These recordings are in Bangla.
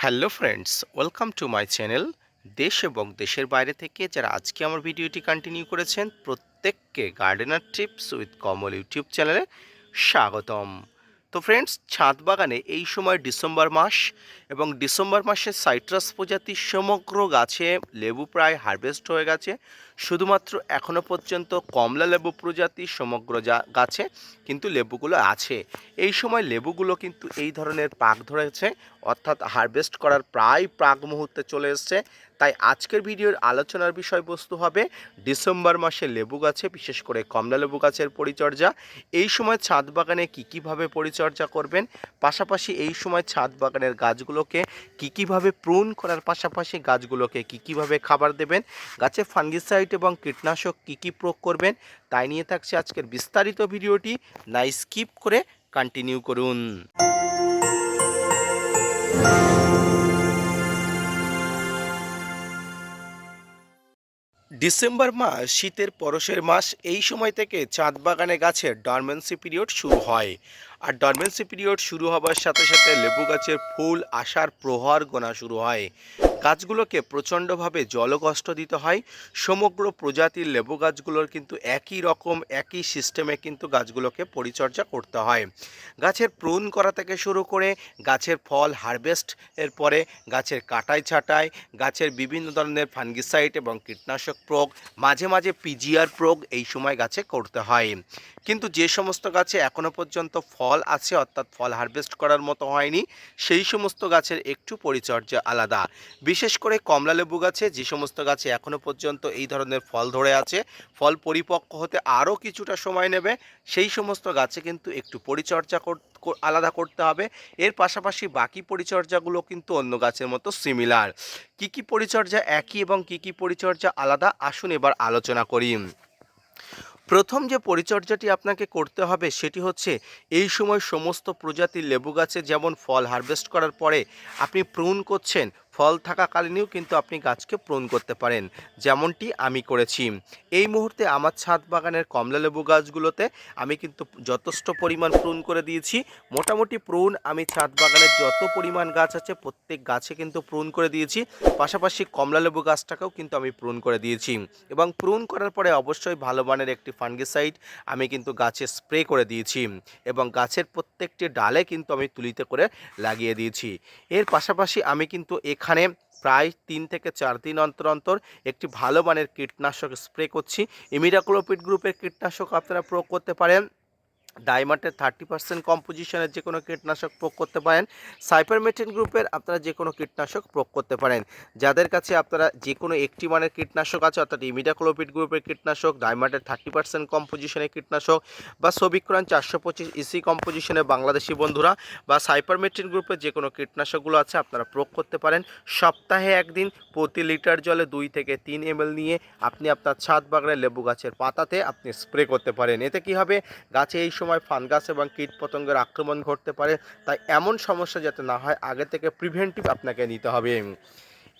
Hello friends, welcome to my channel দেশ এবং দেশের বাইরে থেকে যারা আজকে আমার ভিডিওটি কন্টিনিউ করেছেন, প্রত্যেককে gardener tips with Kamal YouTube চ্যানেলে স্বাগতম। তো ফ্রেন্ডস ছাদ বাগানে এই সময় ডিসেম্বর মাস এবং ডিসেম্বর মাসে সাইট্রাস প্রজাতির সমগ্র গাছে লেবু প্রায় হারভেস্ট হয়ে গেছে। শুধুমাত্র এখনও পর্যন্ত কমলা লেবু প্রজাতির সমগ্র যা, গাছে কিন্তু লেবুগুলো আছে। এই সময় লেবুগুলো কিন্তু এই ধরনের পাক ধরেছে, অর্থাৎ হারভেস্ট করার প্রায় প্রাক মুহূর্তে চলে এসছে। তাই আজকের ভিডিওর আলোচনার বিষয়বস্তু হবে ডিসেম্বর মাসে লেবু গাছে, বিশেষ করে কমলা লেবু গাছের পরিচর্যা। এই সময় ছাদ বাগানে কী কীভাবে পরিচর্যা করবেন? পাশাপাশি এই সময় ছাদ বাগানের গাছগুলোকে কী কীভাবে প্রুন করার পাশাপাশি গাছগুলোকে কী কীভাবে খাবার দেবেন? গাছে ফাঙ্গিসাইড এবং কীটনাশক কী কী প্রয়োগ করবেন? তাই নিয়ে থাকছে আজকের বিস্তারিত ভিডিওটি। না স্কিপ করে কন্টিনিউ করুন। ডিসেম্বর মাস শীতের পরশের মাস, এই সময় থেকে চাঁদ বাগানে গাছের ডরমেন্সি পিরিয়ড শুরু হয়। আর ডরমেন্সি পিরিয়ড শুরু হবার সাথে সাথে লেবু গাছের ফুল আসার প্রহর গোনা শুরু হয়। গাছগুলোকে প্রচণ্ডভাবে জলকষ্ট দিতে হয়। সমগ্র প্রজাতির লেবু গাছগুলোর কিন্তু একই রকম, একই সিস্টেমে কিন্তু গাছগুলোকে পরিচর্যা করতে হয়। গাছের প্রুন করা থেকে শুরু করে গাছের ফল হারভেস্ট এর পরে গাছের কাটাই ছাটাই, গাছের বিভিন্ন ধরনের ফাঙ্গিসাইড এবং কীটনাশক প্রয়োগ, মাঝে মাঝে পিজিআর প্রয়োগ এই সময় গাছে করতে হয়। কিন্তু যে সমস্ত গাছে এখনও পর্যন্ত ফল আছে, অর্থাৎ ফল হারভেস্ট করার মতো হয়নি, সেই সমস্ত গাছের একটু পরিচর্যা আলাদা। বিশেষ করে কমলালেবু গাছে, যে সমস্ত গাছে এখনও পর্যন্ত এই ধরনের ফল ধরে আছে, ফল পরিপক্ক হতে আরও কিছুটা সময় নেবে, সেই সমস্ত গাছে কিন্তু একটু পরিচর্যা আলাদা করতে হবে। এর পাশাপাশি বাকি পরিচর্যাগুলো কিন্তু অন্য গাছের মতো সিমিলার কি কি পরিচর্যা একই এবং কি কি পরিচর্যা আলাদা? আসুন এবার আলোচনা করি। প্রথম যে পরিচর্যাটি আপনাকে করতে হবে সেটি হচ্ছে, এই সময় সমস্ত প্রজাতির লেবু গাছে যেমন ফল হারভেস্ট করার পরে আপনি প্রুন করছেন ফল থাকাকালীনও কিন্তু আপনি গাছকে প্রুন করতে পারেন, যেমনটি আমি করেছি। এই মুহূর্তে আমার ছাদ বাগানের কমলা লেবু গাছগুলোতে আমি কিন্তু যথেষ্ট পরিমাণ প্রুন করে দিয়েছি। মোটামুটি প্রুন আমি ছাদ বাগানের যত পরিমাণ গাছ আছে, প্রত্যেক গাছে কিন্তু প্রুন করে দিয়েছি। পাশাপাশি কমলা লেবু গাছটাকেও কিন্তু আমি প্রুন করে দিয়েছি। এবং প্রুন করার পরে অবশ্যই ভালো মানের একটি ফাঙ্গিসাইড আমি কিন্তু গাছে স্প্রে করে দিয়েছি। এবং গাছের প্রত্যেকটি ডালে কিন্তু আমি তুলিতে করে লাগিয়ে দিয়েছি। এর পাশাপাশি আমি কিন্তু এখানে প্রায় তিন থেকে চার দিন অন্তর অন্তর একটি ভালো মানের কীটনাশক স্প্রে করছি। ইমিডাক্লোপিড গ্রুপের কীটনাশক আপনারা প্রয়োগ করতে পারেন। ডাইমার্টের থার্টি পার্সেন্ট কম্পোজিশনের যে কোনো কীটনাশক প্রয়োগ করতে পারেন। সাইপারমেটিন গ্রুপের আপনারা যে কোনো কীটনাশক প্রয়োগ করতে পারেন। যাদের কাছে আপনারা যে কোনো একটি মানের কীটনাশক আছে, অর্থাৎ ইমিডাক্লোপিড গ্রুপের কীটনাশক ডাইমার্টের থার্টি পার্সেন্ট কম্পোজিশনের কীটনাশক বা সবিক্রণ চারশো পঁচিশ ইসি কম্পোজিশনের বাংলাদেশি বন্ধুরা বা সাইপারমেট্রিন গ্রুপের যে কোনো কীটনাশকগুলো আছে, আপনারা প্রয়োগ করতে পারেন। সপ্তাহে একদিন প্রতি লিটার জলে দুই থেকে তিন এমএল নিয়ে আপনি আপনার ছাদ বাগানের লেবু গাছের পাতাতে আপনি স্প্রে করতে পারেন। এতে কি হবে? গাছে এই সময় ফানগাস এবং কীট পতঙ্গের আক্রমণ ঘটতে পারে, তাই এমন সমস্যা যাতে না হয়, আগে থেকে প্রিভেন্টিভ আপনাকে নিতে হবে।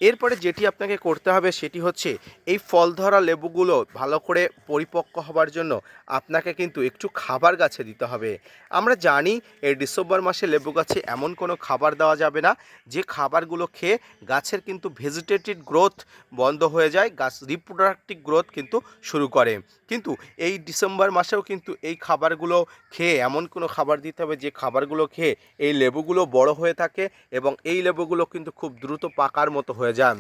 এরপরে যেটি আপনাকে করতে হবে সেটি হচ্ছে এই ফল ধরা লেবুগুলো ভালো করে পরিপক্ক হবার জন্য আপনাকে কিন্তু একটু খাবার গাছে দিতে হবে। আমরা জানি এই ডিসেম্বর মাসে লেবু গাছে এমন কোনো খাবার দেওয়া যাবে না, যে খাবারগুলো খেয়ে গাছের কিন্তু ভেজিটেটিভ গ্রোথ বন্ধ হয়ে যায়, গাছ রিপ্রোডাক্টিভ গ্রোথ কিন্তু শুরু করে। কিন্তু এই ডিসেম্বর মাসেও কিন্তু এই খাবারগুলো খেয়ে এমন কোনো খাবার দিতে হবে, যে খাবারগুলো খেয়ে এই লেবুগুলো বড় হয়ে থাকে এবং এই লেবুগুলো কিন্তু খুব দ্রুত পাকার মতো হয়ে যান।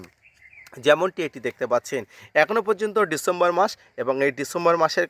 যেমনটি এটি দেখতে পাচ্ছেন এখনও পর্যন্ত ডিসেম্বর মাস এবং এই ডিসেম্বর মাসের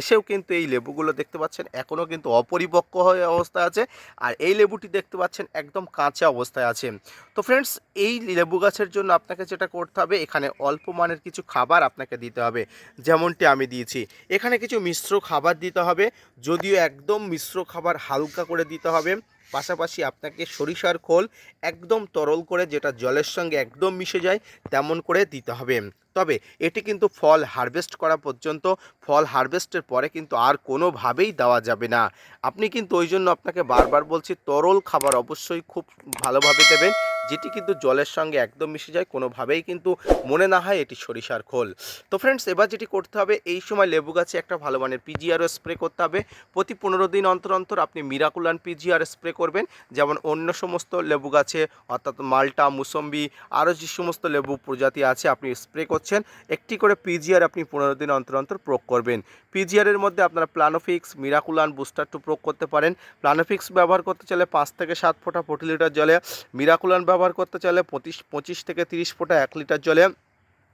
এসেও কিন্তু এই লেবুগুলো দেখতে পাচ্ছেন এখনও কিন্তু অপরিপক্ক হয়ে অবস্থায় আছে আর এই লেবুটি দেখতে পাচ্ছেন একদম কাঁচা অবস্থায় আছে। তো ফ্রেন্ডস এই লেবু গাছের জন্য আপনাকে যেটা করতে হবে, এখানে অল্প মানের কিছু খাবার আপনাকে দিতে হবে, যেমনটি আমি দিয়েছি। এখানে কিছু মিশ্র খাবার দিতে হবে, যদিও একদম মিশ্র খাবার হালকা করে দিতে হবে। পাশাপাশি আপনাকে সরিষার খোল একদম তরল করে যেটা জলের সঙ্গে একদম মিশে যায়, তেমন করে দিতে হবে। তবে এটি কিন্তু ফল হারভেস্ট করা পর্যন্ত, ফল হারভেস্টের পরে কিন্তু আর কোনোভাবেই দেওয়া যাবে না। আপনি কিন্তু ওই জন্য আপনাকে বারবার বলছি, তরল খাবার অবশ্যই খুব ভালোভাবে দেবেন। যেটি কিন্তু জলের সঙ্গে একদম মিশে যায়, কোনোভাবেই কিন্তু মনে না হয় এটি সরিষার খোল। তো ফ্রেন্ডস এবার যেটি করতে হবে, এই সময় লেবু গাছে একটা ভালো মানের পিজিআরও স্প্রে করতে হবে। প্রতি পনেরো দিন অন্তর অন্তর আপনি মিরাকুলান পিজিআর স্প্রে করবেন। যেমন অন্য সমস্ত লেবু গাছে, অর্থাৎ মাল্টা, মুসম্বি, আরও যে সমস্ত লেবু প্রজাতি আছে, আপনি স্প্রে করছেন, একটি করে পিজিআর আপনি পনেরো দিন অন্তর অন্তর প্রয়োগ করবেন। পিজিআরের মধ্যে আপনারা প্লানোফিক্স মিরাকুলান বুস্টার টু প্রয়োগ করতে পারেন। প্লানোফিক্স ব্যবহার করতে চাইলে পাঁচ থেকে সাত ফোঁটা প্রতি লিটার জলে মিরাকুলান করতে চাইলে পঁচিশ পঁচিশ থেকে তিরিশ ফোঁটা এক লিটার জলে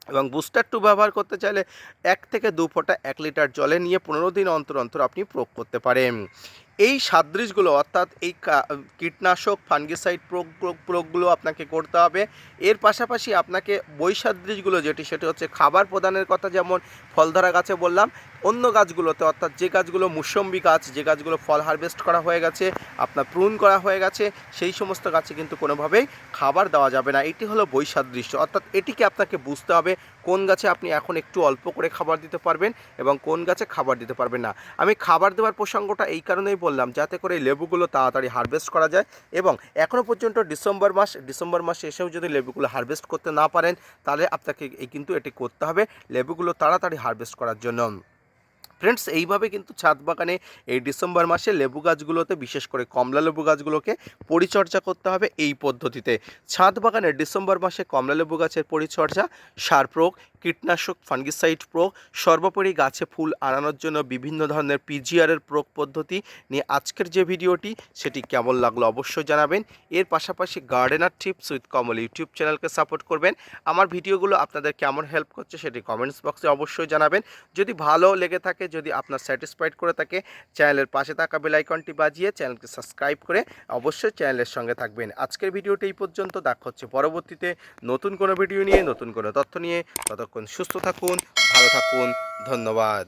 এবং বুস্টার টু ব্যবহার করতে চাইলে এক থেকে দু ফোঁটা এক লিটার জলে নিয়ে পনেরো দিন অন্তর অন্তর আপনি প্রয়োগ করতে পারেন। এই সাদৃশগুলো, অর্থাৎ এই কীটনাশক, ফাঙ্গিসাইড প্রয়োগ প্রয়োগ- প্রয়োগগুলো আপনাকে করতে হবে। এর পাশাপাশি আপনাকে বৈসাদৃশগুলো যেটি, সেটি হচ্ছে খাবার প্রদানের কথা যেমন ফলধরা গাছে বললাম, অন্য গাছগুলোতে, অর্থাৎ যে গাছগুলো মুসম্বি গাছ, যে গাছগুলো ফল হারভেস্ট করা হয়ে গেছে, আপনার প্রুন করা হয়ে গেছে, সেই সমস্ত গাছে কিন্তু কোনোভাবেই খাবার দেওয়া যাবে না। এটি হলো বৈসাদৃশ্য অর্থাৎ এটিকে আপনাকে বুঝতে হবে কোন গাছে আপনি এখন একটু অল্প করে খাবার দিতে পারবেন এবং কোন গাছে খাবার দিতে পারবেন না। আমি খাবার দেওয়ার প্রসঙ্গটা এই কারণেই বললাম, যাতে করে এই লেবুগুলো তাড়াতাড়ি হারভেস্ট করা যায় এবং এখনও পর্যন্ত ডিসেম্বর মাস, ডিসেম্বর মাসে এসেও যদি লেবুগুলো হারভেস্ট করতে না পারেন, তাহলে আপনাকে কিন্তু এটি করতে হবে লেবুগুলো তাড়াতাড়ি হারভেস্ট করার জন্য। ফ্রেন্ডস এইভাবে কিন্তু ছাদ বাগানে এই ডিসেম্বর মাসে লেবু গাছগুলোতে, বিশেষ করে কমলা লেবু গাছগুলোকে পরিচর্যা করতে হবে এই পদ্ধতিতে। ছাদ বাগানে ডিসেম্বর মাসে কমলা লেবু গাছের পরিচর্যা, সার প্রয়োগ, কীটনাশক, ফাঙ্গিসাইড প্রয়োগ, সর্বোপরি গাছে ফুল আনানোর জন্য বিভিন্ন ধরনের পিজিআরের প্রয়োগ পদ্ধতি নিয়ে আজকের যে ভিডিওটি, সেটি কেমন লাগল অবশ্যই জানাবেন। এর পাশাপাশি gardener tips with Kamal YouTube চ্যানেলকে সাপোর্ট করবেন। আমার ভিডিওগুলো আপনাদের কেমন হেল্প করছে, সেটি কমেন্টস বক্সে অবশ্যই জানাবেন। যদি ভালো লেগে থাকে যদি আপনার স্যাটিসফাইড করে থাকে চ্যানেলের পাশে থাকা বেলাইকনটি বাজিয়ে চ্যানেলকে সাবস্ক্রাইব করে অবশ্যই চ্যানেলের সঙ্গে থাকবেন। আজকের ভিডিওটি এই পর্যন্ত। দেখা হচ্ছে পরবর্তীতে নতুন কোনো ভিডিও নিয়ে, নতুন কোনো তথ্য নিয়ে। ততক্ষণ সুস্থ থাকুন, ভালো থাকুন। ধন্যবাদ।